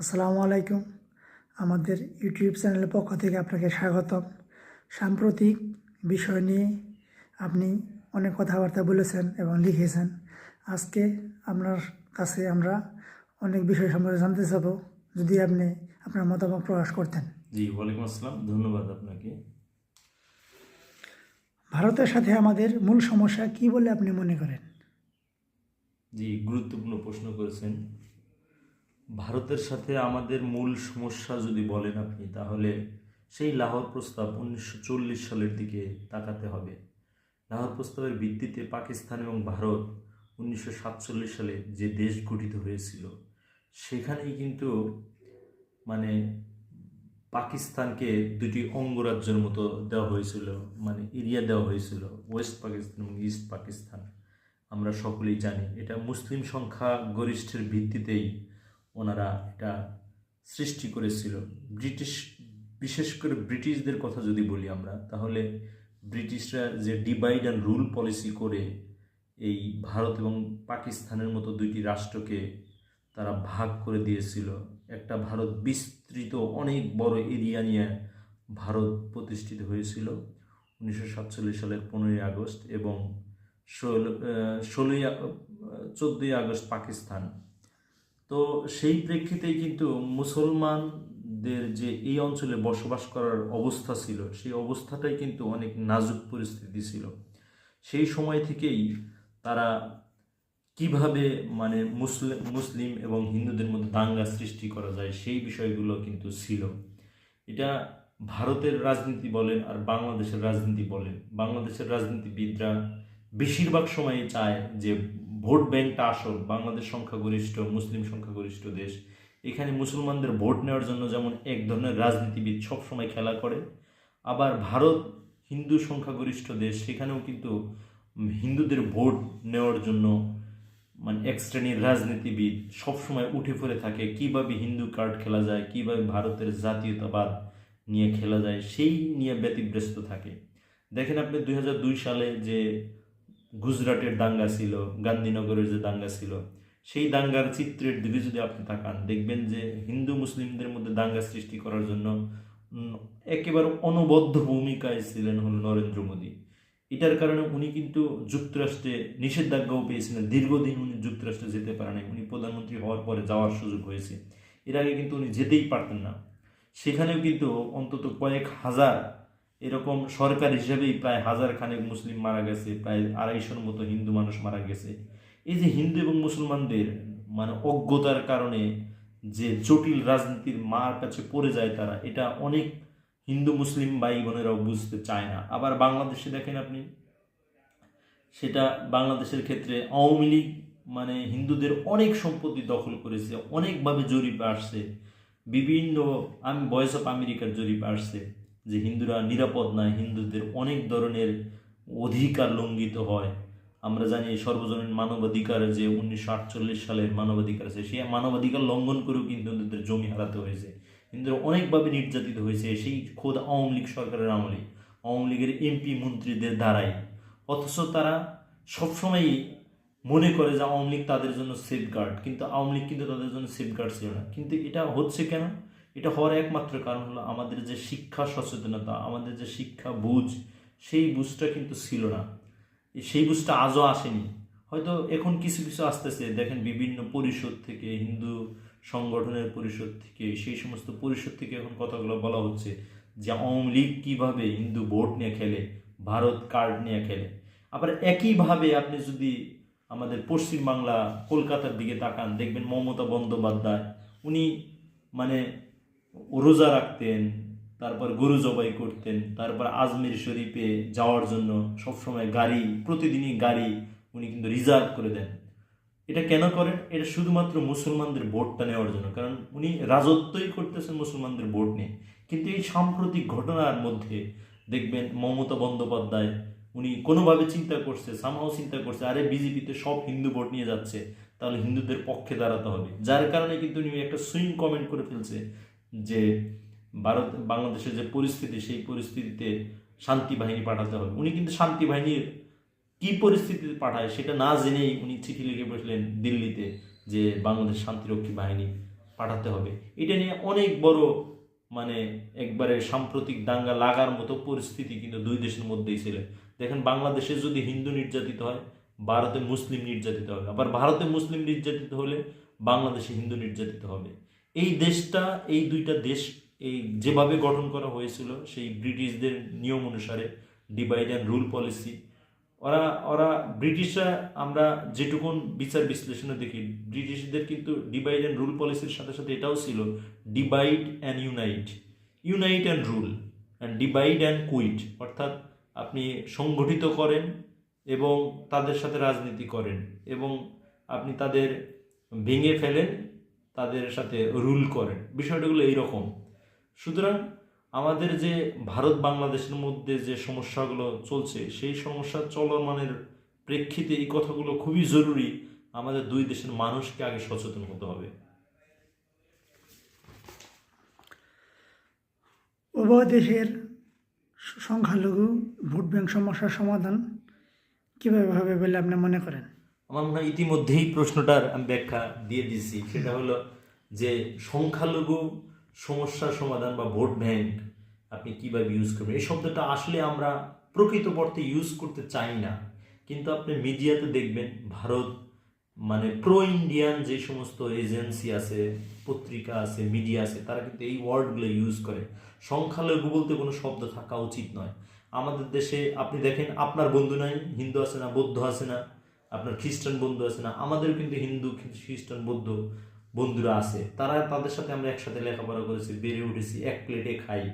আসসালামু আলাইকুম। আমাদের ইউটিউব চ্যানেলের পক্ষ থেকে আপনাকে স্বাগতম। সাম্প্রতিক বিষয় নিয়ে আপনি অনেক কথাবার্তা বলেছেন এবং লিখেছেন। আজকে আপনার কাছে আমরা অনেক বিষয় সম্পর্কে জানতে চাবো যদি আপনি আপনার মতামত প্রকাশ করতেন। জি ওয়ালাইকুম আসসালাম। ধন্যবাদ আপনাকে। ভারতের সাথে আমাদের মূল সমস্যা কি বলে আপনি মনে করেন? জি গুরুত্বপূর্ণ প্রশ্ন করেছেন। ভারতের সাথে আমাদের মূল সমস্যা যদি বলেন আপনি, তাহলে সেই লাহোর প্রস্তাব উনিশশো চল্লিশ সালের দিকে তাকাতে হবে। লাহোর প্রস্তাবের ভিত্তিতে পাকিস্তান এবং ভারত উনিশশো সাতচল্লিশ সালে যে দেশ গঠিত হয়েছিল, সেখানেই কিন্তু মানে পাকিস্তানকে দুটি অঙ্গরাজ্যের মতো দেওয়া হয়েছিল মানে এরিয়া দেওয়া হয়েছিল, ওয়েস্ট পাকিস্তান এবং ইস্ট পাকিস্তান। আমরা সকলেই জানি এটা মুসলিম সংখ্যা গরিষ্ঠের ভিত্তিতেই ওনারা এটা সৃষ্টি করেছিল। ব্রিটিশ, বিশেষ করে ব্রিটিশদের কথা যদি বলি আমরা, তাহলে ব্রিটিশরা যে ডিভাইড অ্যান্ড রুল পলিসি করে এই ভারত এবং পাকিস্তানের মতো দুইটি রাষ্ট্রকে তারা ভাগ করে দিয়েছিল। একটা ভারত বিস্তৃত, অনেক বড় এরিয়া নিয়ে ভারত প্রতিষ্ঠিত হয়েছিল উনিশশো সাতচল্লিশ সালের পনেরোই আগস্ট এবং ষোলো ষোলোই, চোদ্দোই আগস্ট পাকিস্তান। তো সেই প্রেক্ষিতেই কিন্তু মুসলমানদের যে এই অঞ্চলে বসবাস করার অবস্থা ছিল, সেই অবস্থাটাই কিন্তু অনেক নাজুক পরিস্থিতি ছিল। সেই সময় থেকেই তারা কীভাবে মানে মুসলিম মুসলিম এবং হিন্দুদের মধ্যে দাঙ্গা সৃষ্টি করা যায় সেই বিষয়গুলো কিন্তু ছিল। এটা ভারতের রাজনীতি বলেন আর বাংলাদেশের রাজনীতি বলেন। বাংলাদেশের রাজনীতিবিদরা বেশিরভাগ সময় চায় যে ভোট ব্যাংকটা আসল বাংলাদেশ সংখ্যাগরিষ্ঠ, মুসলিম সংখ্যাগরিষ্ঠ দেশ, এখানে মুসলমানদের ভোট নেওয়ার জন্য যেমন এক ধরনের রাজনীতিবিদ সবসময় খেলা করে, আবার ভারত হিন্দু সংখ্যাগরিষ্ঠ দেশ, সেখানেও কিন্তু হিন্দুদের ভোট নেওয়ার জন্য মানে এক শ্রেণির রাজনীতিবিদ সবসময় উঠে পড়ে থাকে, কীভাবে হিন্দু কার্ড খেলা যায়, কীভাবে ভারতের জাতীয়তাবাদ নিয়ে খেলা যায়, সেই নিয়ে ব্যতিব্যস্ত থাকে। দেখেন আপনি দু হাজার দুই সালে যে গুজরাটের দাঙ্গা ছিল, গান্ধীনগরের যে দাঙ্গা ছিল, সেই দাঙ্গার চিত্রের দিকে যদি আপনি তাকান, দেখবেন যে হিন্দু মুসলিমদের মধ্যে দাঙ্গা সৃষ্টি করার জন্য একেবারে অনবদ্য ভূমিকায় ছিলেন হল নরেন্দ্র মোদী। এটার কারণে উনি কিন্তু যুক্তরাষ্ট্রে নিষেধাজ্ঞাও পেয়েছিলেন। দীর্ঘদিন উনি যুক্তরাষ্ট্রে যেতে পারেন উনি প্রধানমন্ত্রী হওয়ার পরে যাওয়ার সুযোগ হয়েছে। এর আগে কিন্তু উনি যেতেই পারতেন না। সেখানেও কিন্তু অন্তত কয়েক হাজার এরকম সরকার হিসেবেই প্রায় হাজার খানেক মুসলিম মারা গেছে, প্রায় আড়াইশোর মতো হিন্দু মানুষ মারা গেছে। এই যে হিন্দু এবং মুসলমানদের মানে অজ্ঞতার কারণে যে জটিল রাজনীতির মার কাছে পড়ে যায় তারা, এটা অনেক হিন্দু মুসলিম ভাই বোনেরাও বুঝতে চায় না। আবার বাংলাদেশে দেখেন আপনি, সেটা বাংলাদেশের ক্ষেত্রে আওয়ামী লীগ মানে হিন্দুদের অনেক সম্পত্তি দখল করেছে, অনেকভাবে জরিপ আসছে। বিভিন্ন, আমি ভয়েস অফ আমেরিকার জরিপ আসছে। যে হিন্দুরা নিরাপদ নয়, হিন্দুদের অনেক ধরনের অধিকার লঙ্ঘিত হয়। আমরা জানি সর্বজনীন মানবাধিকার যে উনিশশো আটচল্লিশ সালের মানবাধিকার আছে, সেই মানবাধিকার লঙ্ঘন করেও কিন্তু হিন্দুদের জমি হারাতে হয়েছে। হিন্দুরা অনেকভাবে নির্যাতিত হয়েছে সেই খোদ আওয়ামী লীগ সরকারের আমলে। আওয়ামী লীগের এমপি মন্ত্রীদের দ্বারাই। অথচ তারা সবসময়ই মনে করে যে আওয়ামী লীগ তাদের জন্য সেফগার্ড কিন্তু আওয়ামী লীগ কিন্তু তাদের জন্য সেফগার্ড ছিল না। কিন্তু এটা হচ্ছে কেন? এটা হওয়ার একমাত্র কারণ হলো আমাদের যে শিক্ষা সচেতনতা, আমাদের যে শিক্ষা বুঝ, সেই বুঝটা কিন্তু ছিল না। সেই বুঝটা আজও আসেনি। হয়তো এখন কিছু কিছু আসতেছে, দেখেন বিভিন্ন পরিষদ থেকে, হিন্দু সংগঠনের পরিষদ থেকে, সেই সমস্ত পরিষদ থেকে এখন কথাগুলো বলা হচ্ছে যে আওয়ামী লীগ কীভাবে হিন্দু ভোট নিয়ে খেলে, ভারত কার্ড নিয়ে খেলে। আবার একইভাবে আপনি যদি আমাদের পশ্চিম বাংলা কলকাতার দিকে তাকান, দেখবেন মমতা বন্দ্যোপাধ্যায়, উনি মানে রোজা রাখতেন, তারপর গরু জবাই করতেন, তারপর আজমির শরীফে যাওয়ার জন্য সবসময় গাড়ি, প্রতিদিনই গাড়ি উনি কিন্তু রিজার্ভ করে দেন। এটা কেন করেন? এটা শুধুমাত্র মুসলমানদের ভোটটা নেওয়ার জন্য, কারণ উনি রাজত্বই করতেছেন মুসলমানদের ভোট নিয়ে। কিন্তু এই সাম্প্রতিক ঘটনার মধ্যে দেখবেন মমতা বন্দ্যোপাধ্যায়, উনি কোনোভাবে চিন্তা করছে সামাও চিন্তা করছে, আরে বিজেপিতে সব হিন্দু ভোট নিয়ে যাচ্ছে, তাহলে হিন্দুদের পক্ষে দাঁড়াতে হবে। যার কারণে কিন্তু উনি একটা সুইং কমেন্ট করে ফেলছে যে ভারত, বাংলাদেশের যে পরিস্থিতি, সেই পরিস্থিতিতে শান্তি বাহিনী পাঠাতে হবে। উনি কিন্তু শান্তি বাহিনীর কি পরিস্থিতিতে পাঠায় সেটা না জেনেই উনি চিঠি লিখে বসলেন দিল্লিতে যে বাংলাদেশ শান্তিরক্ষী বাহিনী পাঠাতে হবে। এটা নিয়ে অনেক বড় মানে একবারে সাম্প্রতিক দাঙ্গা লাগার মতো পরিস্থিতি কিন্তু দুই দেশের মধ্যেই ছিল। দেখেন বাংলাদেশে যদি হিন্দু নির্যাতিত হয়, ভারতে মুসলিম নির্যাতিত হবে। আবার ভারতে মুসলিম নির্যাতিত হলে বাংলাদেশে হিন্দু নির্যাতিত হবে। এই দেশটা, এই দুইটা দেশ, এই যেভাবে গঠন করা হয়েছিল, সেই ব্রিটিশদের নিয়ম অনুসারে ডিভাইড অ্যান্ড রুল পলিসি ওরা ওরা ব্রিটিশরা আমরা যেটুকুন বিচার বিশ্লেষণে দেখি, ব্রিটিশদের কিন্তু ডিভাইড অ্যান্ড রুল পলিসির সাথে সাথে এটাও ছিল divide and unite unite and rule and divide and quit অর্থাৎ আপনি সংগঠিত করেন এবং তাদের সাথে রাজনীতি করেন এবং আপনি তাদের ভেঙে ফেলেন তাদের সাথে রুল করেন। বিষয়টাগুলো এইরকম। সুতরাং আমাদের যে ভারত বাংলাদেশের মধ্যে যে সমস্যাগুলো চলছে, সেই সমস্যা চলমানের প্রেক্ষিতে এই কথাগুলো খুবই জরুরি। আমাদের দুই দেশের মানুষকে আগে সচেতন হতে হবে। উভয় দেশের সংখ্যালঘু ভোট ব্যাংক সমস্যার সমাধান কীভাবে হবে বলে আপনি মনে করেন? আমার মনে হয় ইতিমধ্যেই প্রশ্নটার আমি ব্যাখ্যা দিয়ে দিচ্ছি সেটা হলো যে সংখ্যালঘু সমস্যার সমাধান বা ভোট ব্যাংক আপনি কীভাবে ইউজ করবেন? এই শব্দটা আসলে আমরা প্রকৃত অর্থে ইউজ করতে চাই না। কিন্তু আপনি মিডিয়াতে দেখবেন ভারত মানে প্রো ইন্ডিয়ান যে সমস্ত এজেন্সি আছে, পত্রিকা আছে মিডিয়া আছে, তারা কিন্তু এই ওয়ার্ডগুলো ইউজ করে। সংখ্যালঘু বলতে কোনো শব্দ থাকা উচিত নয়। আমাদের দেশে আপনি দেখেন, আপনার বন্ধু নাই, হিন্দু আছে না, বৌদ্ধ আছে না আপনার খ্রিস্টান বন্ধু আছে না, আমাদের কিন্তু হিন্দু, খ্রিস্টান বৌদ্ধ বন্ধুরা আছে। তারা তাদের সাথে আমরা একসাথে লেখাপড়া করেছি, বেড়ে উঠেছি, এক প্লেটে খাই।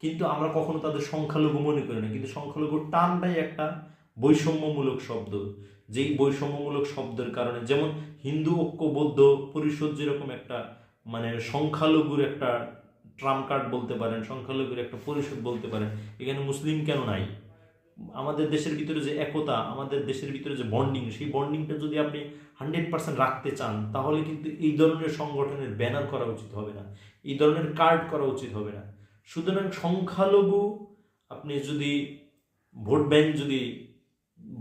কিন্তু আমরা কখনো তাদের সংখ্যালঘু মনে করি না। কিন্তু সংখ্যালঘু টানটাই একটা বৈষম্যমূলক শব্দ। যেই বৈষম্যমূলক শব্দের কারণে যেমন হিন্দু ঐক্য বৌদ্ধ পরিষদ যেরকম একটা মানে সংখ্যালঘুর একটা ট্রাম কার্ড বলতে পারেন, সংখ্যালঘুর একটা পরিষদ বলতে পারেন, এখানে মুসলিম কেন নাই? আমাদের দেশের ভিতরে যে একতা, আমাদের দেশের ভিতরে যে বন্ডিং সেই বন্ডিংটা যদি আপনি হান্ড্রেড পার্সেন্ট রাখতে চান, তাহলে কিন্তু এই ধরনের সংগঠনের ব্যানার করা উচিত হবে না, এই ধরনের কার্ড করা উচিত হবে না। সুতরাং সংখ্যালঘু আপনি যদি ভোট ব্যাংক যদি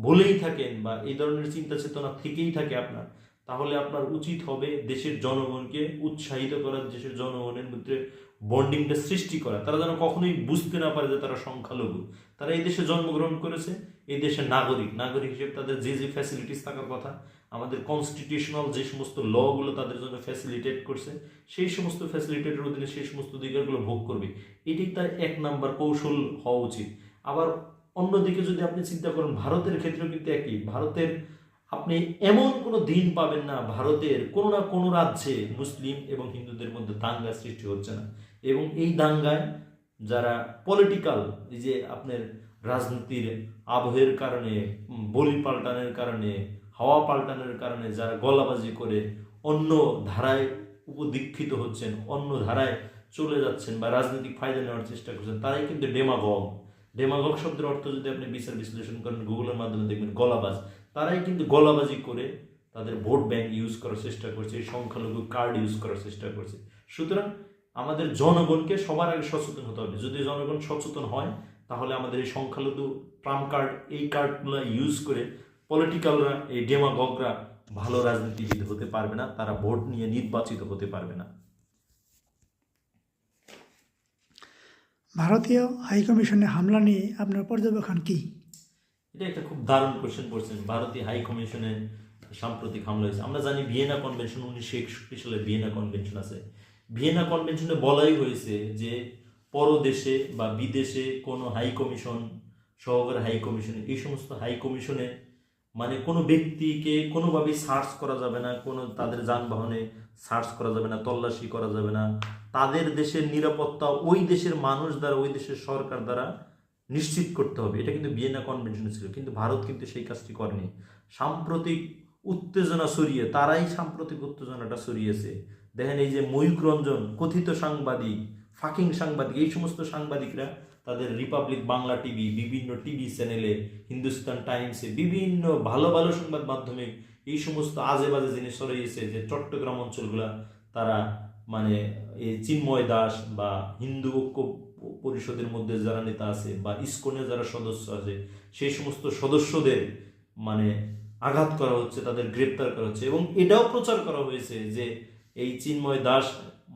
বলেই থাকেন বা এই ধরনের চিন্তা চেতনা থেকেই থাকে আপনার, তাহলে আপনার উচিত হবে দেশের জনগণকে উৎসাহিত করা দেশের জনগণের মধ্যে বন্ডিংটা সৃষ্টি করা, তারা যেন কখনোই বুঝতে না পারে যে তারা সংখ্যালঘু। তারা এই দেশে জন্মগ্রহণ করেছে, এই দেশের নাগরিক। নাগরিক হিসেবে তাদের যে যে ফ্যাসিলিটিস থাকার কথা, আমাদের কনস্টিটিউশনাল যে সমস্ত লগুলো তাদের জন্য ফ্যাসিলিটেট করছে, সেই সমস্ত ফ্যাসিলিটেটের অধীনে সেই সমস্ত অধিকারগুলো ভোগ করবে। এটি তার এক নাম্বার কৌশল হওয়া উচিত। আবার অন্যদিকে যদি আপনি চিন্তা করেন, ভারতের ক্ষেত্রেও কিন্তু একই। ভারতের আপনি এমন কোনো দিন পাবেন না, ভারতের কোনো না কোনো রাজ্যে মুসলিম এবং হিন্দুদের মধ্যে দাঙ্গা সৃষ্টি হচ্ছে না। এবং এই দাঙ্গায় যারা পলিটিক্যাল এই যে আপনার রাজনীতির আবহের কারণে বলি পাল্টানোর কারণে, হাওয়া পাল্টানোর কারণে যারা গলাবাজি করে, অন্য ধারায় উপদীক্ষিত হচ্ছেন, অন্য ধারায় চলে যাচ্ছেন বা রাজনৈতিক ফায়দা নেওয়ার চেষ্টা করছেন, তারাই কিন্তু ডেমাগগ। ডেমাগগ শব্দের অর্থ যদি আপনি বিচার বিশ্লেষণ করেন, গুগলের মাধ্যমে দেখবেন গলাবাজ। তারাই কিন্তু গলাবাজি করে তাদের ভোট ব্যাংক ইউজ করার চেষ্টা করছে সংখ্যালঘু কার্ড ইউজ করার চেষ্টা করছে। সুতরাং আমাদের জনগণকে সবার আগে সচেতন হতে হবে। যদি জনগণ সচেতন হয় তাহলে আমাদের এই সংখ্যালঘু ট্রাম্প কার্ড এই কার্ডগুলো ইউজ করে পলিটিক্যালরা এই ডেমাগগরা ভালো রাজনীতিবিদ হতে পারবে না তারা ভোট নিয়ে নির্বাচিত হতে পারবে না। ভারতীয় হাইকমিশনে হামলা নিয়ে আপনার পর্যবেক্ষণ কি? এটা একটা খুব দারুণ কোশ্চেন করছেন। ভারতীয় হাই কমিশনে সাম্প্রতিক হামলা হয়েছে। আমরা জানি ভিয়েনা কনভেনশন উনিশশো একষট্টি সালে ভিয়েনা কনভেনশন আছে। ভিয়েনা কনভেনশনে বলাই হয়েছে যে পরদেশে বা বিদেশে কোনো হাই কমিশন, সহকারী হাই কমিশনে, এই সমস্ত হাই কমিশনে মানে কোনো ব্যক্তিকে কোনোভাবেই সার্চ করা যাবে না, কোনো তাদের যানবাহনে সার্চ করা যাবে না, তল্লাশি করা যাবে না। তাদের দেশের নিরাপত্তা ওই দেশের মানুষ দ্বারা, ওই দেশের সরকার দ্বারা নিশ্চিত করতে হবে। এটা কিন্তু ভিয়েনা কনভেনশনে ছিল, কিন্তু ভারত কিন্তু সেই কাজটি করেনি। সাম্প্রতিক উত্তেজনা সরিয়ে তারাই সাম্প্রতিক উত্তেজনাটা সরিয়েছে দেখেন এই যে ময়ূক রঞ্জন, কথিত সাংবাদিক, ফাকিং সাংবাদিক, এই সমস্ত সাংবাদিকরা তাদের রিপাবলিক বাংলা টিভি বিভিন্ন টিভি চ্যানেলে হিন্দুস্তান টাইমসে বিভিন্ন ভালো ভালো সংবাদ মাধ্যমে এই সমস্ত আজে বাজে জিনিস ছড়িয়েছে যে চট্টগ্রাম অঞ্চলগুলা, তারা মানে এই চিন্ময় দাস বা হিন্দু ঐক্য পরিষদের মধ্যে যারা নেতা আছে বা ইসকনের যারা সদস্য আছে সেই সমস্ত সদস্যদের মানে আঘাত করা হচ্ছে, তাদের গ্রেপ্তার করা হচ্ছে এবং এটাও প্রচার করা হয়েছে যে এই চিন্ময় দাস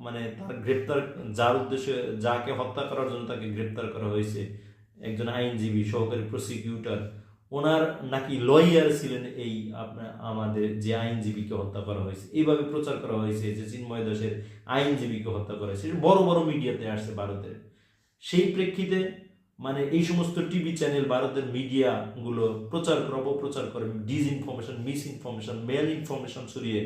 মানে তার গ্রেপ্তার, যার উদ্দেশ্যে যাকে হত্যা করার জন্য তাকে গ্রেপ্তার করা হয়েছে, একজন আইনজীবী, সহকারী প্রসিকিউটর, ওনার নাকি লয়ার ছিলেন এই আপনার আমাদের যে আইনজীবীকে হত্যা করা হয়েছে। এইভাবে প্রচার করা হয়েছে যে চিন্ময় দাসের আইনজীবীকে হত্যা করা হয়েছে। বড় বড় মিডিয়াতে আসছে ভারতের। সেই প্রেক্ষিতে মানে এই সমস্ত টিভি চ্যানেল, ভারতের মিডিয়াগুলো প্রচার করে অপপ্রচার করে disinformation misinformation malinformation ছড়িয়ে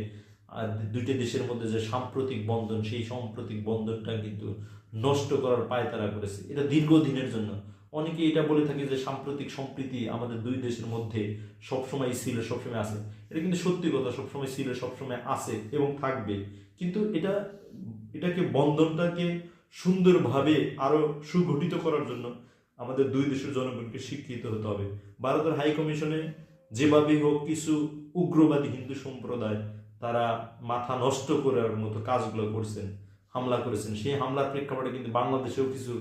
দুইটা দেশের মধ্যে যে সাম্প্রতিক বন্ধন, সেই সাম্প্রতিক বন্ধনটা কিন্তু নষ্ট করার পায়তারা করেছে। এটা দীর্ঘদিনের জন্য। অনেকে এটা বলে থাকে যে সাম্প্রতিক সম্প্রীতি আমাদের দুই দেশের মধ্যে সবসময় ছিল, সবসময় আছে। এটা কিন্তু সত্যি কথা, সবসময় ছিল, সবসময় আছে এবং থাকবে। কিন্তু এটা, এটাকে, বন্ধনটাকে সুন্দরভাবে আরও সুগঠিত করার জন্য আমাদের দুই দেশের জনগণকে শিক্ষিত হতে হবে। ভারতের হাই কমিশনে যেভাবেই হোক কিছু উগ্রবাদী হিন্দু সম্প্রদায় তারা মাথা নষ্ট করার মতো কাজগুলো করছেন, হামলা করেছেন। সেই হামলার প্রেক্ষাপটে কিন্তু বাংলাদেশেও কিছু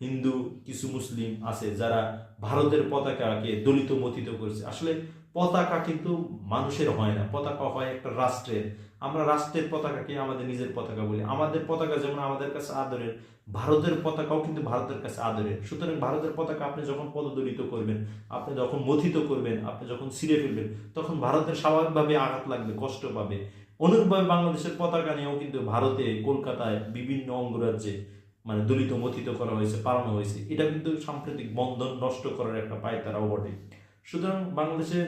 হিন্দু, কিছু মুসলিম আছে যারা ভারতের পতাকাকে দলিত মতিত করেছে। আসলে পতাকা কিন্তু মানুষের হয় না। পতাকা হয় একটা রাষ্ট্রের। আমরা রাষ্ট্রের পতাকাকে আমাদের নিজের পতাকা বলি। আমাদের পতাকা যেমন আমাদের কাছে আদরের, ভারতের পতাকাও কিন্তু ভারতের কাছে আদরের। সুতরাং ভারতের পতাকা আপনি যখন পদদলিত করবেন, আপনি যখন মথিত করবেন, আপনি যখন ছিঁড়ে ফেলবেন, তখন ভারতের স্বাভাবিকভাবে আঘাত লাগবে, কষ্ট পাবে। অনুরূপভাবে বাংলাদেশের পতাকা নিয়েও কিন্তু ভারতে, কলকাতায় বিভিন্ন অঙ্গরাজ্যে মানে দলিত, মথিত করা হয়েছে, পালানো হয়েছে। এটা কিন্তু সাম্প্রতিক বন্ধন নষ্ট করার একটা পায়তারাও বটে। সুতরাং বাংলাদেশের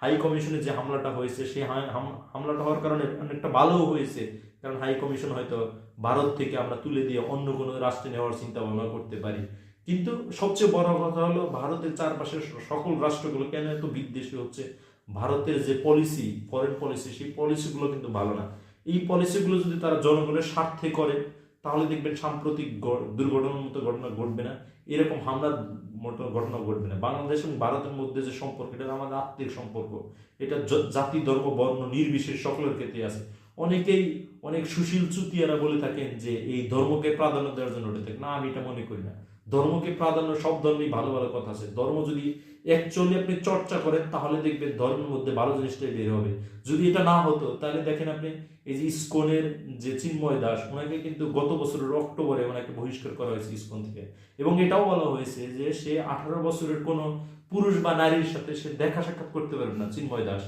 হাই কমিশনে যে হামলাটা হয়েছে, সেই হাম- হাম- হামলাটা হওয়ার কারণে অনেকটা ভালোও হয়েছে। কারণ হাই কমিশন হয়তো ভারত থেকে আমরা তুলে দিয়ে অন্য কোনো রাষ্ট্রে নেওয়ার চিন্তা ভাবনা করতে পারি। কিন্তু সবচেয়ে বড় কথা হলো, ভারতের চারপাশের সকল রাষ্ট্রগুলো কেন এত বিদ্বেষী হচ্ছে? ভারতের যে পলিসি ফরেন পলিসি সেই পলিসিগুলো কিন্তু ভালো না। এই পলিসিগুলো যদি তারা জনগণের স্বার্থে করে, তাহলে দেখবেন সাম্প্রতিক দুর্ঘটনার মতো ঘটনা ঘটবে না। এরকম হামলার ঘটনা ঘটবে না। বাংলাদেশ এবং ভারতের মধ্যে যে সম্পর্ক, এটা আমাদের আত্মিক সম্পর্ক। এটা জাতি, ধর্ম, বর্ণ নির্বিশেষ সকলের ক্ষেত্রে আছে। অনেকেই অনেক সুশীল চুতিয়ারা বলে থাকেন যে এই ধর্মকে প্রাধান্য দেওয়ার জন্য ওটা থাকে। না, আমি এটা মনে করি না। ধর্মকে প্রাধান্য সব ধর্মেই ভালো ভালো কথা আছে। ধর্ম যদি অ্যাকচুয়ালি আপনি চর্চা করেন, তাহলে দেখবেন ধর্মের মধ্যে ভালো জিনিসটাই বের হবে। যদি এটা না হতো, তাহলে দেখেন আপনি এই যে ইস্কনের যে চিন্ময় দাস, ওনাকে কিন্তু গত বছরের অক্টোবরে ওনাকে বহিষ্কার করা হয়েছে ইস্কন থেকে। এবং এটাও বলা হয়েছে যে সে আঠারো বছরের কোনো পুরুষ বা নারীর সাথে সে দেখা সাক্ষাৎ করতে পারবে না, চিন্ময় দাস।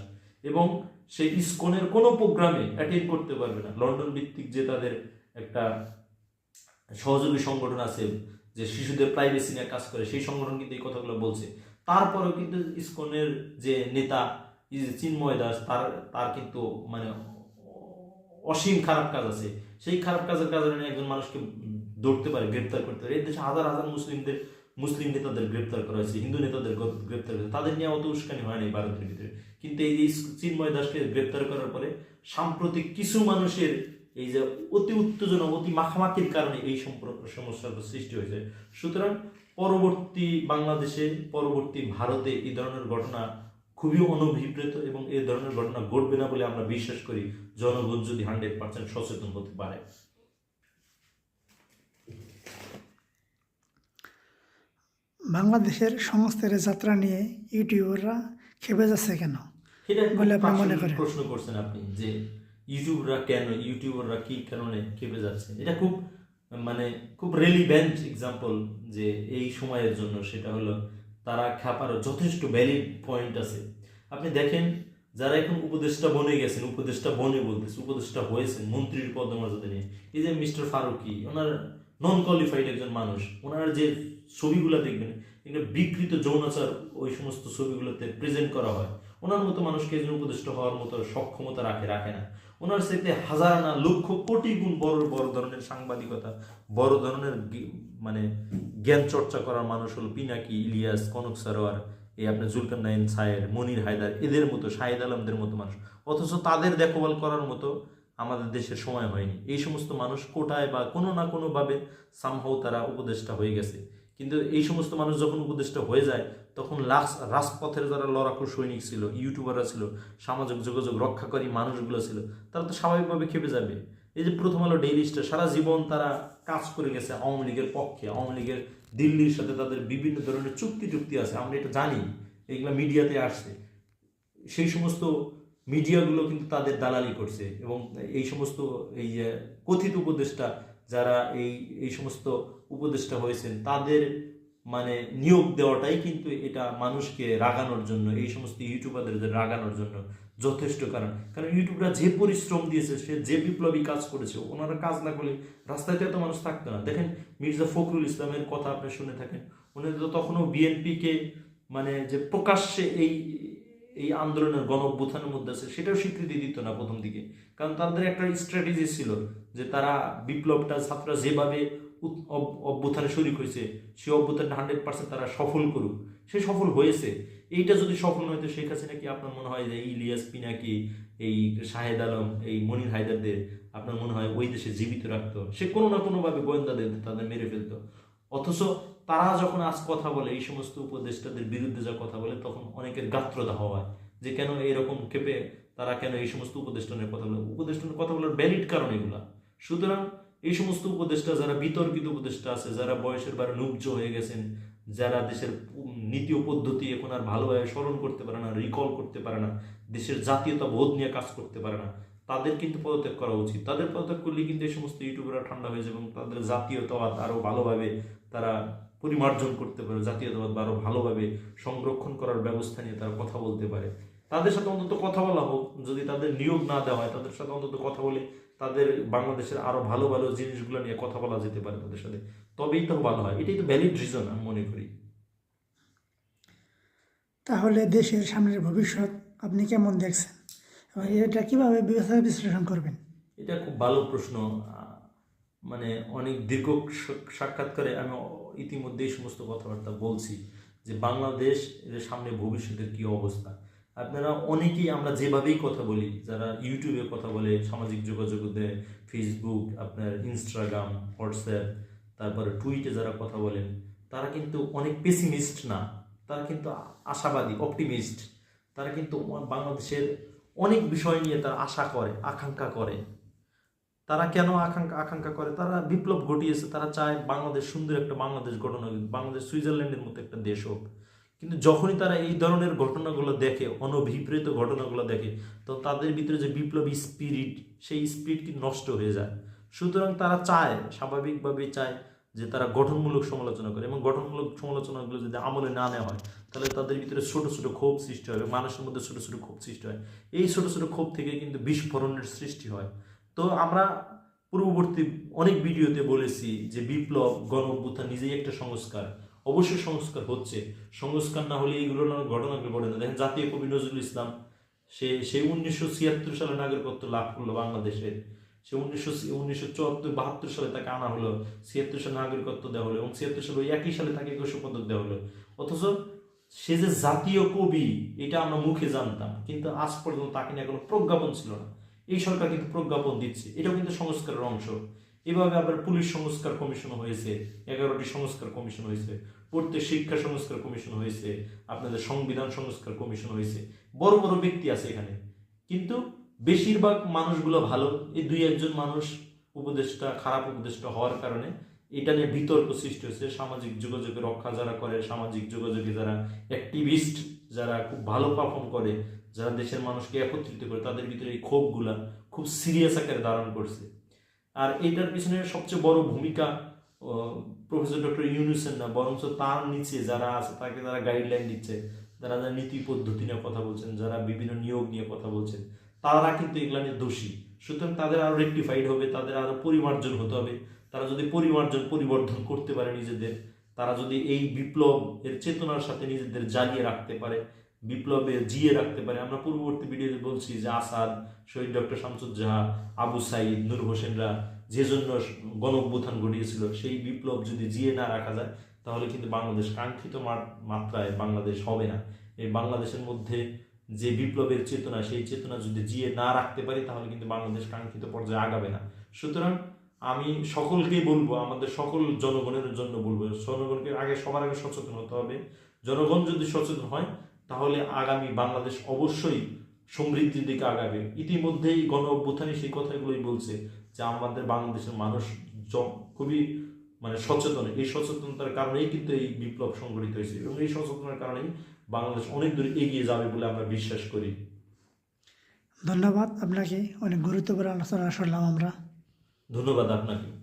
এবং সে ইস্কনের কোনো প্রোগ্রামে অ্যাটেন্ড করতে পারবে না। লন্ডন ভিত্তিক যে তাদের একটা সহযোগী সংগঠন আছে, যে শিশুদের প্রাইভেসি নিয়ে কাজ করে, সেই সংগঠন কিন্তু এই কথাগুলো বলছে। তারপরেও কিন্তু ইস্কনের যে নেতা চিন্ময় দাস, তার তার কিন্তু মানে অসীম খারাপ কাজ আছে। সেই খারাপ কাজের কারণে একজন মানুষকে ধরতে পারে, গ্রেপ্তার করতে পারে। এই দেশে হাজার হাজার মুসলিমদের, মুসলিম নেতাদের গ্রেপ্তার করা হয়েছে, হিন্দু নেতাদের গ্রেপ- গ্রেপ্তার করা হয়েছে। তাদের নিয়ে অত উস্কানি হয়নি ভারতের ভিতরে। কিন্তু এই যে চিন্ময় দাসকে গ্রেপ্তার করার পরে সাম্প্রতিক কিছু মানুষের এই যে অতি উত্তেজনা, অতি মাখামাখির কারণে এই সম্পর্ক, সমস্যার সৃষ্টি হয়েছে। সুতরাং পরবর্তী বাংলাদেশে পরবর্তী ভারতে এই ধরনের ঘটনা খুবই অনভিপ্রেত এবং এই ধরনের ঘটনা ঘটবে না বলে আমরা বিশ্বাস করি। জনগণ যদি হান্ড্রেড পার্সেন্ট সচেতন হতে পারে। বাংলাদেশের সংস্থার যাত্রা নিয়ে ইউটিউবাররা খেপে যাচ্ছে কেন? বলে আপনি মনে করেন? প্রশ্ন করছেন আপনি যে ইউটিউবরা কেন ইউটিউবাররা কি কারণে খেপে যাচ্ছে? এটা খুব মানে খুব রেলিভেন্ট এক্সাম্পল যে এই সময়ের জন্য সেটা হলো তারা খাপার যথেষ্ট ভ্যালিড পয়েন্ট আছে। আপনি দেখেন, যারা এখন উপদেষ্টা বনে গেছেন, উপদেষ্টা বনে বলতেছে, উপদেষ্টা হয়েছেন, মন্ত্রীর পদমর্যাদা নিয়ে এই যে মিস্টার ফারুকি, ওনার নন কোয়ালিফাইড একজন মানুষ, ওনার যে ছবিগুলো দেখবেন, এগুলো বিকৃত যৌনাচার ওই সমস্ত ছবিগুলোতে প্রেজেন্ট করা হয়। ওনার মতো মানুষকে একজন উপদেষ্টা হওয়ার মতো সক্ষমতা রাখে রাখে না। ওনার সাথে হাজার না লক্ষ কোটি গুণ বড় বড় ধরনের সাংবাদিকতা, বড় ধরনের মানে জ্ঞান চর্চা করার মানুষ হল পিনাকি, ইলিয়াস, কনক সারোয়ার, এই আপনার জুলকার নাইন সায়ের, মনির হায়দার, এদের মতো, শাহিদ আলমদের মতো মানুষ। অথচ তাদের দেখভাল করার মতো আমাদের দেশের সময় হয়নি। এই সমস্ত মানুষ কোটায় বা কোনো না কোনোভাবে সামহাও তারা উপদেষ্টা হয়ে গেছে। কিন্তু এই সমস্ত মানুষ যখন উপদেষ্টা হয়ে যায় তখন লাশ রাজপথের যারা লড়াকু সৈনিক ছিল, ইউটিউবাররা ছিল, সামাজিক যোগাযোগ রক্ষাকারী মানুষগুলো ছিল, তারা তো স্বাভাবিকভাবে খেপে যাবে। এই যে প্রথম আলো ডেইলি স্টার সারা জীবন তারা কাজ করে গেছে আওয়ামী লীগের পক্ষে। আওয়ামী লীগের দিল্লির সাথে তাদের বিভিন্ন ধরনের চুক্তি চুক্তি আছে, আমরা এটা জানি, এগুলো মিডিয়াতে আসছে। সেই সমস্ত মিডিয়াগুলো কিন্তু তাদের দালালি করছে এবং এই সমস্ত এই যে কথিত উপদেষ্টা যারা এই এই সমস্ত উপদেষ্টা হয়েছেন, তাদের মানে নিয়োগ দেওয়াটাই কিন্তু এটা মানুষকে রাগানোর জন্য, এই সমস্ত ইউটিউবারদের রাগানোর জন্য যথেষ্ট কারণ। কারণ ইউটিউবরা যে পরিশ্রম দিয়েছে, সে যে বিপ্লবী কাজ করেছে, ওনারা কাজ না করলে রাস্তাতে তো মানুষ থাকতো না। দেখেন মির্জা ফখরুল ইসলামের কথা আপনি শুনে থাকেন, উনি তো তখনও বিএনপিকে মানে যে প্রকাশ্যে এই এই আন্দোলনের গণভ্যুত্থানের মধ্যে আছে, সেটাও স্বীকৃতি দিত না প্রথম দিকে। কারণ তাদের একটা স্ট্র্যাটেজি ছিল যে তারা বিপ্লবটা ছাত্ররা যেভাবে অভ্যুত্থানে শরিক হয়েছে, সেই অভ্যুত্থানে হান্ড্রেড পার্সেন্ট তারা সফল করুক। সে সফল হয়েছে। এইটা যদি সফল হতো শেখ হাসিনা কি আপনার মনে হয় যে ইলিয়াস পিনাকি, এই শাহেদ আলম, এই মনির হায়দারদের আপনার মনে হয় ওই দেশে জীবিত রাখতো? সে কোনো না কোনোভাবে গোয়েন্দাদের তাদের মেরে ফেলতো। অথচ তারা যখন আজ কথা বলে, এই সমস্ত উপদেষ্টাদের বিরুদ্ধে যা কথা বলে, তখন অনেকের গাত্রদাহ হয় যে কেন এরকম ক্ষেপে তারা কেন এই সমস্ত উপদেষ্টানের কথা বলে? উপদেষ্টানের কথা বলার ভ্যালিড কারণ এগুলা। সুতরাং এই সমস্ত উপদেষ্টা যারা বিতর্কিত উপদেষ্টা আছে, যারা বয়সের বারে নুব্জ হয়ে গেছেন, যারা দেশের নীতি ও পদ্ধতি এখন আর ভালোভাবে স্মরণ করতে পারে না রিকল করতে পারে না, দেশের জাতীয়তা বোধ নিয়ে কাজ করতে পারে না, তাদের কিন্তু পদত্যাগ করা উচিত। তাদের পদত্যাগ করলে কিন্তু এই সমস্ত ইউটিউবাররা ঠান্ডা হয়ে যাবে এবং তাদের জাতীয়তাবাদ আরও ভালোভাবে তারা পরিমার্জন করতে পারে, জাতীয়তাবাদ আরও ভালোভাবে সংরক্ষণ করার ব্যবস্থা নিয়ে তারা কথা বলতে পারে। তাদের সাথে অন্তত কথা বলা হোক, যদি তাদের নিয়োগ না দেওয়া হয়, তাদের সাথে অন্তত কথা বলে তাদের বাংলাদেশের আরও ভালো ভালো জিনিসগুলো নিয়ে কথা বলা যেতে পারে তাদের সাথে। তবেই তো ভালো হয়। এটাই তো ভ্যালিড রিজন আমি মনে করি। তাহলে দেশের সামনের ভবিষ্যৎ আপনি কেমন দেখছেন? এবং এটা কীভাবে বিবেচনা বিশ্লেষণ করবেন? এটা খুব ভালো প্রশ্ন। মানে অনেক দীর্ঘ সাক্ষাৎকারে আমি ইতিমধ্যে এই সমস্ত কথাবার্তা বলছি যে বাংলাদেশ এর সামনে ভবিষ্যতের কি অবস্থা? আপনারা অনেকেই আমরা যেভাবেই কথা বলি যারা ইউটিউবে কথা বলে সামাজিক যোগাযোগে ফেসবুক আপনার ইনস্টাগ্রাম হোয়াটসঅ্যাপ তারপরে টুইটে যারা কথা বলেন তারা কিন্তু অনেক পেসিমিস্ট না। তারা কিন্তু আশাবাদী অপটিমিস্ট তারা কিন্তু বাংলাদেশের অনেক বিষয় নিয়ে তারা আশা করে আকাঙ্ক্ষা করে। তারা কেন আকাঙ্ক্ষা আকাঙ্ক্ষা করে? তারা বিপ্লব ঘটিয়েছে। তারা চায় বাংলাদেশ সুন্দর একটা বাংলাদেশ ঘটনা হোক, বাংলাদেশ সুইজারল্যান্ডের মতো একটা দেশ হোক। কিন্তু যখনই তারা এই ধরনের ঘটনাগুলো দেখে, অনভিপ্রেত ঘটনাগুলো দেখে, তো তাদের ভিতরে যে বিপ্লবী স্পিরিট সেই স্পিরিট কি নষ্ট হয়ে যায়। সুতরাং তারা চায়, স্বাভাবিকভাবেই চায় যে তারা গঠনমূলক সমালোচনা করে এবং গঠনমূলক সমালোচনাগুলো যদি আমলে না নেওয়া হয়, তাহলে তাদের ভিতরে ছোট ছোট ক্ষোভ সৃষ্টি হয় মানুষের মধ্যে ছোট ছোট ক্ষোভ সৃষ্টি হয়। এই ছোট ছোট ক্ষোভ থেকে কিন্তু বিস্ফোরণের সৃষ্টি হয়। তো আমরা পূর্ববর্তী অনেক ভিডিওতে বলেছি যে বিপ্লব গণ নিজেই একটা সংস্কার। অবশ্যই সংস্কার হচ্ছে। সংস্কার না হলে এইগুলো না ঘটনাগুলো ঘটে না। দেখেন জাতীয় কবি নজরুল ইসলাম, সে সেই উনিশশো ছিয়াত্তর সালে নাগরিকত্ব লাভ করল বাংলাদেশের সে উনিশশো উনিশশো চুয়াত্তর, বাহাত্তর সালে তাকে আনা হলো, ছিয়াত্তর সালে নাগরিকত্ব দেওয়া হলো এবং ছিয়াত্তর সালে ওই একই সালে তাকে একুশে পদক দেওয়া হলো। অথচ সে যে জাতীয় কবি, এটা আমরা মুখে জানতাম, কিন্তু আজ পর্যন্ত তাকে নিয়ে কোনো প্রজ্ঞাপন ছিল না। এই সরকার কিন্তু প্রজ্ঞাপন দিচ্ছে। এটাও কিন্তু সংস্কারের অংশ। এভাবে আবার পুলিশ সংস্কার কমিশন হয়েছে, এগারোটি সংস্কার কমিশন হয়েছে। প্রত্যেক শিক্ষা সংস্কার কমিশন হয়েছে, আপনাদের সংবিধান সংস্কার কমিশন হয়েছে, বড় বড় ব্যক্তি আছে এখানে। কিন্তু বেশিরভাগ মানুষগুলো ভালো, এই দুই একজন মানুষ উপদেষ্টা, খারাপ উপদেষ্টা হওয়ার কারণে এটা নিয়ে বিতর্ক সৃষ্টি হয়েছে। সামাজিক যোগাযোগে রক্ষা যারা করে, সামাজিক যোগাযোগে যারা অ্যাক্টিভিস্ট যারা খুব ভালো পারফর্ম করে, যারা দেশের মানুষকে একত্রিত করে, তাদের ভিতরে এই ক্ষোভগুলা খুব সিরিয়াস আকারে ধারণ করছে। আর এটার পিছনে সবচেয়ে বড় ভূমিকা প্রফেসর ডক্টর ইউনুসেন না, বরঞ্চ তার নিচে যারা আছে, তাকে যারা গাইডলাইন দিচ্ছে, যারা যারা নীতি পদ্ধতি নিয়ে কথা বলছেন, যারা বিভিন্ন নিয়োগ নিয়ে কথা বলছেন, তারা কিন্তু এগুলা নিয়ে দোষী। সুতরাং তাদের আরও রেক্টিফাইড হবে, তাদের আরও পরিমার্জন হতে হবে। তারা যদি পরিমার্জন, পরিবর্ধন করতে পারে নিজেদের, তারা যদি এই বিপ্লব এর চেতনার সাথে নিজেদের জ্বালিয়ে রাখতে পারে, বিপ্লবে জিয়ে রাখতে পারে, আমরা পূর্ববর্তী ভিডিওতে বলছি যে আসাদ, শহীদ ডক্টর শামসুজ্জাহা, আবু সাইদ নূর হোসেনরা যে জন্য গণ অভ্যুত্থান ঘটিয়েছিল, সেই বিপ্লব যদি জিয়ে না রাখা যায়, তাহলে কিন্তু বাংলাদেশ কাঙ্ক্ষিত মাত্রায় বাংলাদেশ হবে না। এই বাংলাদেশের মধ্যে যে বিপ্লবের চেতনা, সেই চেতনা যদি জিয়ে না রাখতে পারি, তাহলে কিন্তু বাংলাদেশ কাঙ্ক্ষিত পর্যায়ে আগাবে না। সুতরাং আমি সকলকেই বলব, আমাদের সকল জনগণের জন্য বলব, জনগণকে আগে সবার আগে সচেতন হতে হবে। জনগণ যদি সচেতন হয়, তাহলে আগামী বাংলাদেশ অবশ্যই সমৃদ্ধির দিকে আগাবে। ইতিমধ্যেই গণ অভ্যুত্থানে সেই কথাগুলোই বলছে যে আমাদের বাংলাদেশের মানুষ খুবই মানে সচেতন। এই সচেতনতার কারণেই কিন্তু এই বিপ্লব সংগঠিত হয়েছে এবং এই সচেতনতার কারণেই বাংলাদেশ অনেক দূর এগিয়ে যাবে বলে আমরা বিশ্বাস করি। ধন্যবাদ। আপনাকে অনেক গুরুত্বপূর্ণ আলোচনা শুনলাম আমরা। ধন্যবাদ আপনাকে।